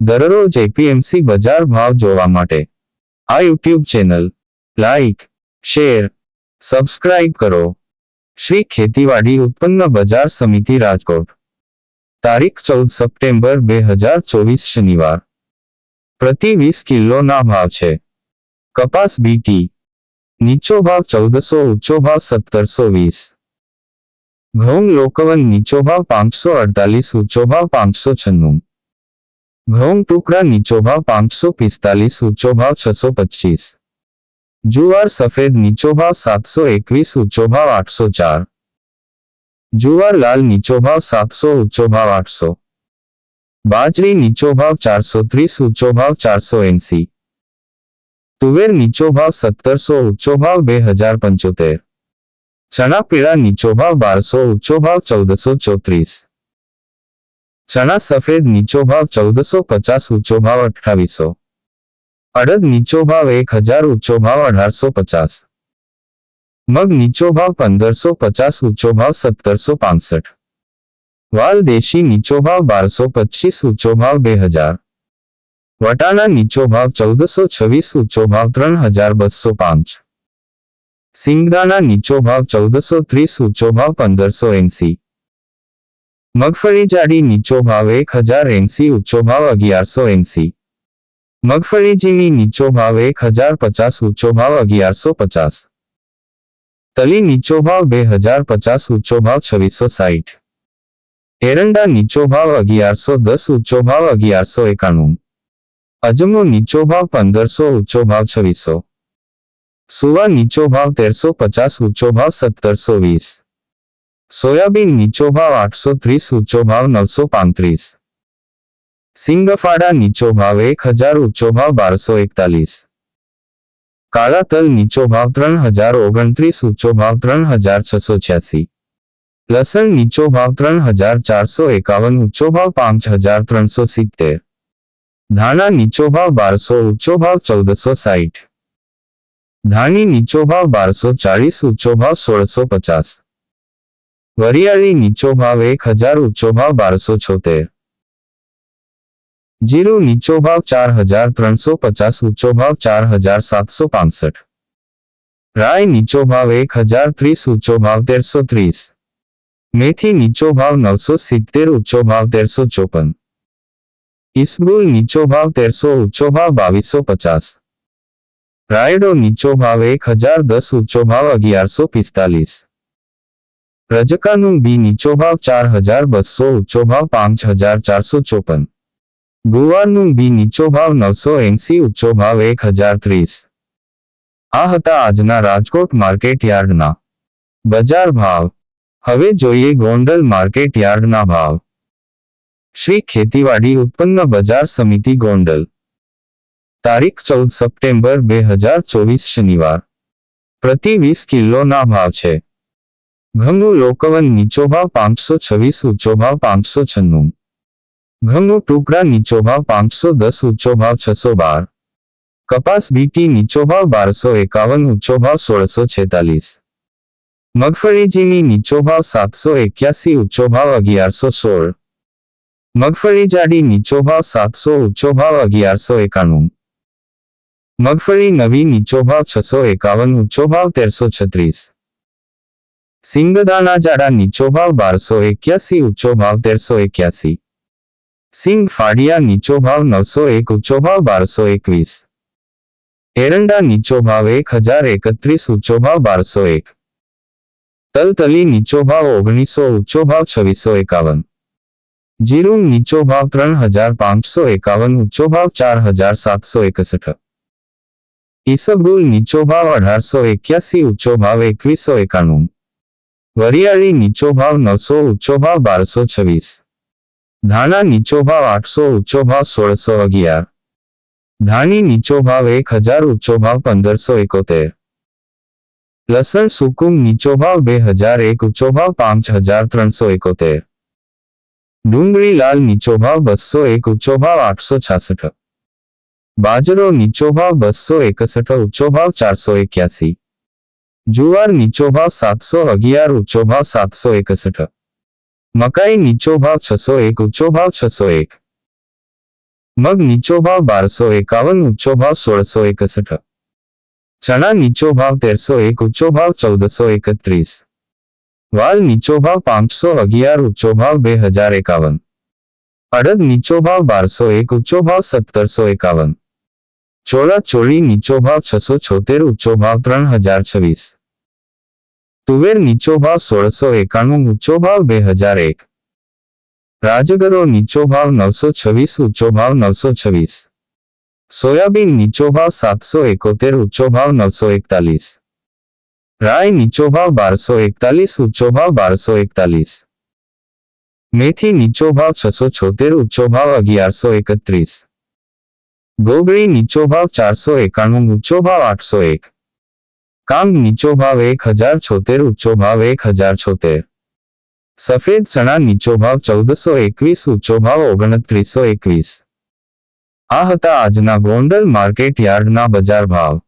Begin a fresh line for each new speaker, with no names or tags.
દરરોજ એપીએમસી બજાર ભાવ જોવા માટે. આ YouTube channel like share subscribe કરો. શ્રી ખેતીવાડી ઉત્પન્ન બજાર સમિતિ રાજકોટ. તારીખ ચૌદ સપ્ટેમ્બર બે હજાર ચોવીસ શનિવાર. પ્રતિ વીસ કિલોના ભાવ છે. કપાસ બીટી નીચો ભાવ ચૌદસો, ઊંચો ભાવ સત્તરસો વીસ. ઘઉં લોકવન નીચો ભાવ પાંચસો અડતાલીસ, ઊંચો ભાવ પાંચસો છન્નું. ઘઉં ટુકડા નીચો ભાવ પાંચસો પિસ્તાલીસ ઊંચો ભાવ છસો પચીસ જુવાર સફેદ નીચો ભાવ સાતસો એકવીસ ઊંચો ભાવ આઠસો ચાર જુવાર લાલ નીચો ભાવ સાતસો ઊંચો ભાવ આઠસો બાજરી નીચો ભાવ ચારસો ત્રીસ ઊંચો ભાવ ચારસો એંસી તુવેર નીચો ભાવ સત્તરસો ઊંચો ભાવ બે હજાર પંચોતેર ચણા પીળા નીચો ભાવ બારસો ઊંચો ભાવ ચૌદસો ચોત્રીસ ચણા સફેદ નીચો ભાવ ચૌદસો પચાસ ઊંચો ભાવ અઠ્ઠાવીસો અડદ નીચો ભાવ એક હજાર ઊંચો ભાવ અઢારસો પચાસ મગ નીચો ભાવ પંદરસો પચાસ ઊંચો ભાવ સત્તરસો પાસઠ વાલ દેશી નીચો ભાવ બારસો પચીસ ઊંચો ભાવ બે હજાર વટાણા નીચો ભાવ ચૌદસો છવ્વીસ ઊંચો ભાવ ત્રણ હજાર બસો પાંચ સિંગદાણા નીચો ભાવ ચૌદસો ત્રીસ ઊંચો ભાવ પંદરસો એંસી મગફળી જાડી નીચો ભાવ એક હજાર એંસી ઊંચો ભાવ અગિયારસો એંસી મગફળી ઝીણી નીચો ભાવ એક હજાર પચાસ ઊંચો ભાવ અગિયારસો પચાસ તલી નીચો ભાવ બે હજાર પચાસ ઊંચો ભાવ છવ્વીસો સાઠ એરંડા નીચો ભાવ અગિયારસો દસ ઊંચો ભાવ અગિયારસો એકાણું અજમો નીચો ભાવ પંદરસો ઊંચો ભાવ છવ્વીસો સુવા નીચો ભાવ તેરસો પચાસ ઊંચો ભાવ સત્તરસો વીસ સોયાબીન નીચો ભાવ આઠસો ત્રીસ ઊંચો ભાવ નવસો પાંત્રીસ સિંગફાડા નીચો ભાવ એક હજાર ઊંચો ભાવ બારસો એકતાલીસ કાળા તલ નીચો ભાવ ત્રણ હજાર ઓગણત્રીસ ઊંચો ભાવ ત્રણ હજાર છસો છ્યાસી લસણ નીચો ભાવ ત્રણ હજાર ચારસો એકાવન ઊંચો ભાવ પાંચ હજાર ત્રણસો સિત્તેર ધાણા નીચો ભાવ બારસો ઊંચો ભાવ ચૌદસો સાઠ ધાણી નીચો ભાવ બારસો ચાળીસ ઊંચો ભાવ સોળસો પચાસ વરિયાળી નીચો ભાવ એક હજાર ઊંચો ભાવ બારસો છોતેર જીરું નીચો ભાવ ચાર હજાર ત્રણસો પચાસ ઊંચો ભાવ ચાર હજાર સાતસો પાસઠ રાય નીચો ભાવ એક હજાર ત્રીસ ઊંચો ભાવ તેરસો ત્રીસ મેથી નીચો ભાવ નવસો સિત્તેર ઊંચો ભાવ તેરસો ચોપન ઇસબુલ નીચો ભાવ તેરસો ઊંચો ભાવ બાવીસો પચાસ રાયડો નીચો ભાવ એક હજાર દસ ઊંચો ભાવ અગિયારસો પિસ્તાલીસ રજકાનું બી નીચો ભાવ ચાર હજાર બસો ઊંચો ભાવ પાંચ હજાર ચારસો ચોપન. ગુવારનું બી નીચો ભાવ નવસો એંસી ઊંચો ભાવ એક હજાર ત્રીસ. આ હતા આજના રાજકોટ માર્કેટ યાર્ડના બજાર ભાવ. હવે જોઈએ ગોંડલ માર્કેટ યાર્ડના ભાવ. શ્રી ખેતીવાડી ઉત્પન્ન બજાર સમિતિ ગોંડલ. તારીખ ચૌદ સપ્ટેમ્બર બે હજાર ચોવીસ શનિવાર. પ્રતિ વીસ કિલોના ભાવ છે. ઘઉં લોકવન નીચો ભાવ પાંચસો છવ્વીસ ઊંચો ભાવ પાંચસો છન્નું. ઘઉં ટુકડા નીચો ભાવ પાંચસો દસ ઊંચો ભાવ છસો બાર. કપાસ બીટી નીચો ભાવ બારસો એકાવન ઊંચો ભાવ સોળસો છેતાલીસ. મગફળીજીની નીચો ભાવ સાતસો એક્યાસી ઊંચો ભાવ અગિયારસો સોળ. મગફળી જાડી નીચો ભાવ સાતસો ઊંચો ભાવ અગિયારસો એકાણું. મગફળી નવી નીચો ભાવ છસો એકાવન ઊંચો ભાવ તેરસો છત્રીસ. સિંગદાણા જાડા નીચો ભાવ બારસો એક્યાસી ઊંચો ભાવ તેરસો એક્યાસી સિંગ ફાડિયા નીચો ભાવ નવસો એક ઊંચો ભાવ બારસો એકવીસ એરંડા નીચો ભાવ એક હજાર એકત્રીસ ઊંચો ભાવ બારસો એક તલતલી નીચો ભાવ ઓગણીસો ઊંચો ભાવ છવ્વીસો એકાવન જીરું નીચો ભાવ ત્રણ હજાર પાંચસો એકાવન ઊંચો ભાવ ચાર હજાર સાતસો એકસઠ ઈસબગુલ નીચો ભાવ અઢારસો એક્યાસી ઊંચો ભાવ એકવીસો એકાણું વરિયાળી નીચો ભાવ નવસો ઊંચો ભાવ બારસો છવ્વીસ ધાણા નીચો ભાવ આઠસો ઊંચો ભાવ સોળસો અગિયાર ધાણી નીચો ભાવ એક હજાર ઊંચો ભાવ પંદરસો એકોતેર લસણ સુકુમ નીચો ભાવ બે હજાર એક ઊંચો ભાવ પાંચ હજાર ત્રણસો એકોતેર ડુંગળી લાલ નીચો ભાવ બસો એક ઊંચો ભાવ આઠસો છાસઠ બાજરો નીચો ભાવ બસો એકસઠ ઊંચો ભાવ ચારસો એક્યાસી જુવાર નીચો ભાવ સાતસો અગિયાર ઊંચો ભાવ સાતસો એકસઠ મકાઈ નીચો ભાવ છસો એક ઊંચો ભાવ છસો એક મગ નીચો ભાવ બારસો એકાવન ઊંચો ભાવ સોળસો એકસઠ ચણા નીચો ભાવ તેરસો એક ઊંચો ભાવ ચૌદસો એકત્રીસ વાલ નીચો ભાવ પાંચસો અગિયાર ઊંચો ભાવ બે હજાર એકાવન અડદ નીચો ભાવ બારસો એક ઊંચો ભાવ સત્તરસો એકાવન ચોળા ચોળી નીચો ભાવ છસો છોતેર, ઊંચો ભાવ ત્રણ હજાર છવ્વીસ. તુવેર નીચો ભાવ સોળસો એકાણું, ઊંચો ભાવ બે હજાર એક. રાજગરો નીચો ભાવ નવસો છવ્વીસ, ઊંચો ભાવ નવસો છવ્વીસ. સોયાબીન નીચો ભાવ સાતસો એકોતેર, ઊંચો ભાવ નવસો એકતાલીસ. રાય નીચો ભાવ બારસો એકતાલીસ, ઊંચો ભાવ બારસો એકતાલીસ. મેથી નીચો ભાવ છસો છોતેર, ઊંચો ભાવ અગિયારસો એકત્રીસ. ગોગળી નીચો ભાવ ચારસો એકાણું ઊંચો ભાવ આઠસો એક. કાંગ નીચો ભાવ એક હજાર છોતેર ઊંચો ભાવ એક હજાર છોતેર. સફેદ ચણા નીચો ભાવ ચૌદસો એકવીસ ઊંચો ભાવ ઓગણત્રીસો એકવીસ. આ હતા આજના ગોંડલ માર્કેટ યાર્ડના બજાર ભાવ.